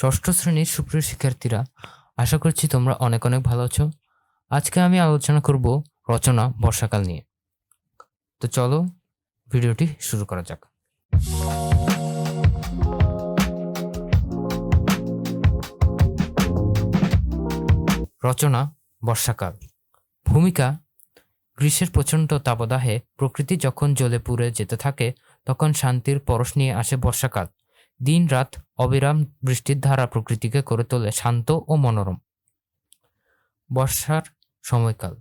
ষষ্ঠ শ্রেণির সুপ্রিয় শিক্ষার্থীরা, আশা করছি তোমরা অনেক অনেক ভালো আছো। আজকে আমি আলোচনা করব রচনা বর্ষাকাল নিয়ে। তো চলো, ভিডিওটি শুরু করা যাক। রচনা বর্ষাকাল। ভূমিকা, গ্রীষ্মের প্রচণ্ড তাপদাহে প্রকৃতি যখন জ্বলে পুড়ে যেতে থাকে, তখন শান্তির পরশ নিয়ে আসে বর্ষাকাল। দিন রাত অবিরাম বৃষ্টির ধারা প্রকৃতিকে করে তোলে, শান্ত ও মনোরম। বর্ষার সময়কাল।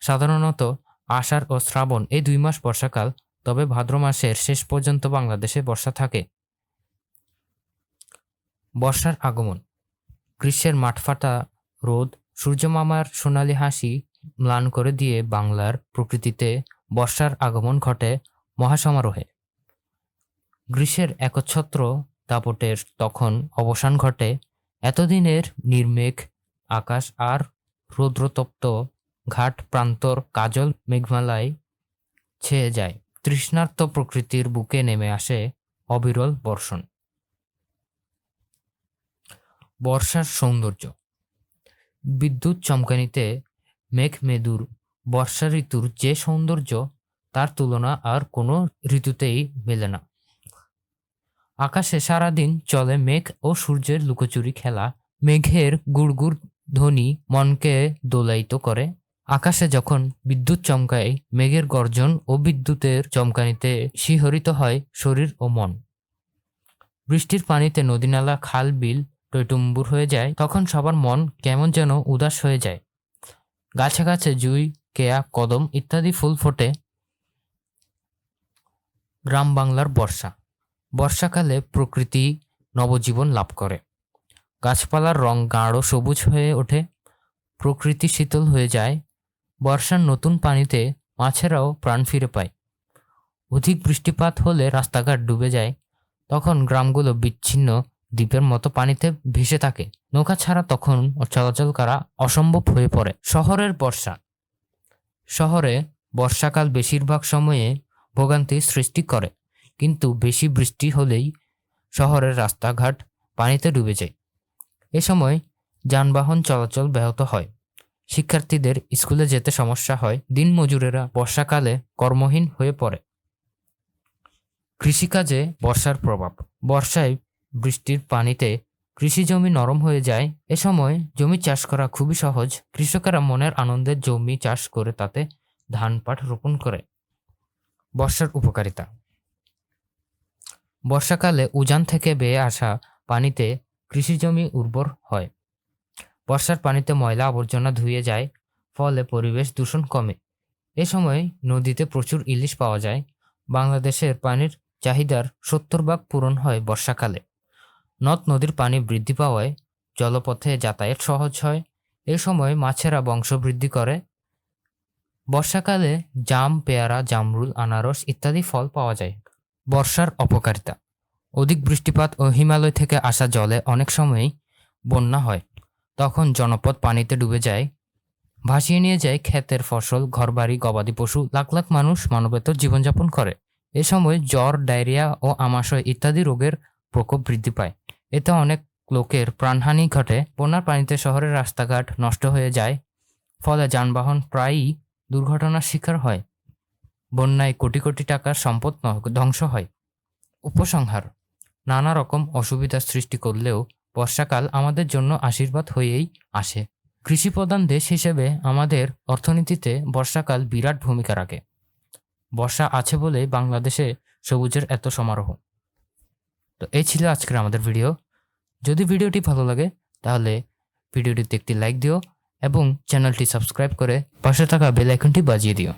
সাধারণত আষাঢ় ও শ্রাবণ এই দুই মাস বর্ষাকাল, তবে ভাদ্র মাসের শেষ পর্যন্ত বাংলাদেশে বর্ষা থাকে। বর্ষার আগমন। গ্রীষ্মের মাঠফাটা রোদ, সূর্যমামার সোনালি হাসি ম্লান করে দিয়ে বাংলার প্রকৃতিতে বর্ষার আগমন ঘটে মহাসমারোহে। গ্রীষ্মের একচ্ছত্র দাপটের তখন অবসান ঘটে। এতদিনের নির্মেঘ, আকাশ আর রৌদ্রতপ্ত ঘাট প্রান্তর কাজল মেঘমালায় ছেয়ে যায়। তৃষ্ণার্ত প্রকৃতির বুকে নেমে আসে অবিরল বর্ষণ। বর্ষার সৌন্দর্য। বিদ্যুৎ চমকানিতে মেঘ মেদুর বর্ষা ঋতুর যে সৌন্দর্য, তার তুলনা আর কোনো ঋতুতেই মেলে না। আকাশে সারাদিন চলে মেঘ ও সূর্যের লুকোচুরি খেলা। মেঘের গুড়গুড় ধ্বনি মনকে দোলায়িত করে। আকাশে যখন বিদ্যুৎ চমকায়, মেঘের গর্জন ও বিদ্যুতের চমকানিতে শিহরিত হয় শরীর ও মন। বৃষ্টির পানিতে নদীনালা খাল বিল টৈটুম্বুর হয়ে যায়। তখন সবার মন কেমন যেন উদাস হয়ে যায়। গাছে গাছে জুই, কেয়া, কদম ইত্যাদি ফুল ফোটে। গ্রাম বাংলার বর্ষা। বর্ষাকালে প্রকৃতি নবজীবন লাভ করে। গাছপালার রং গাঢ় সবুজ হয়ে ওঠে, প্রকৃতি শীতল হয়ে যায়, বর্ষার নতুন পানিতে মাছেরাও প্রাণ ফিরে পায়। অধিক বৃষ্টিপাত হলে রাস্তাঘাট ডুবে যায়, তখন গ্রামগুলো বিচ্ছিন্ন দ্বীপের মতো পানিতে ভেসে থাকে। নৌকা ছাড়া তখন চলাচল করা অসম্ভব হয়ে পড়ে। শহরের বর্ষা। শহরে বর্ষাকাল বেশিরভাগ সময়ে ভোগান্তির সৃষ্টি করে। কিন্তু বেশি বৃষ্টি হলেই শহরের রাস্তাঘাট পানিতে ডুবে যায়। এ সময় যানবাহন চলাচল ব্যাহত হয়। শিক্ষার্থীদের স্কুলে যেতে সমস্যা হয়। দিনমজুরেরা বর্ষাকালে কর্মহীন হয়ে পড়ে। কৃষিকাজে বর্ষার প্রভাব। বর্ষায় বৃষ্টির পানিতে কৃষি জমি নরম হয়ে যায়। এ সময় জমি চাষ করা খুবই সহজ। কৃষকেরা মনের আনন্দে জমি চাষ করে তাতে ধান পাট রোপণ করে। বর্ষার উপকারিতা। বর্ষাকালে উজান থেকে বেয়ে আসা পানিতে কৃষি জমি উর্বর হয়। বর্ষার পানিতে ময়লা আবর্জনা ধুয়ে যায়, ফলে পরিবেশ দূষণ কমে। এ সময় নদীতে প্রচুর ইলিশ পাওয়া যায়। বাংলাদেশের পানির চাহিদার সত্তর ভাগ পূরণ হয় বর্ষাকালে। নদ নদীর পানি বৃদ্ধি পাওয়ায় জলপথে যাতায়াত সহজ হয়। এ সময় মাছেরা বংশবৃদ্ধি করে। বর্ষাকালে জাম, পেয়ারা, জামরুল, আনারস ইত্যাদি ফল পাওয়া যায়। বর্ষার অপকারিতা। অধিক বৃষ্টিপাত ও হিমালয় থেকে আসা জলে অনেক সময়ই বন্যা হয়। তখন জনপদ পানিতে ডুবে যায়, ভাসিয়ে নিয়ে যায় ক্ষেতের ফসল, ঘরবাড়ি, গবাদি পশু, লাখ লাখ মানুষ মানবেতর জীবনযাপন করে। এ সময় জ্বর, ডায়রিয়া ও আমাশয় ইত্যাদি রোগের প্রকোপ বৃদ্ধি পায়। এতে অনেক লোকের প্রাণহানি ঘটে। বন্যার পানিতে শহরের রাস্তাঘাট নষ্ট হয়ে যায়। ফলে যানবাহন প্রায়ই দুর্ঘটনার শিকার হয়। বন্যায় কোটি কোটি টাকার সম্পদ ধ্বংস হয়। উপসংহার, নানা রকম অসুবিধার সৃষ্টি করলেও বর্ষাকাল আমাদের জন্য আশীর্বাদ হয়েই আসে। কৃষিপ্রধান দেশ হিসেবে আমাদের অর্থনীতিতে বর্ষাকাল বিরাট ভূমিকা রাখে। বর্ষা আছে বলেই বাংলাদেশে সবুজের এত সমারোহ। তো এই ছিল আজকের আমাদের ভিডিও। যদি ভিডিওটি ভালো লাগে, তাহলে ভিডিওটিতে একটি লাইক দিও এবং চ্যানেলটি সাবস্ক্রাইব করে পাশে থাকা বেল আইকনটি বাজিয়ে দিও।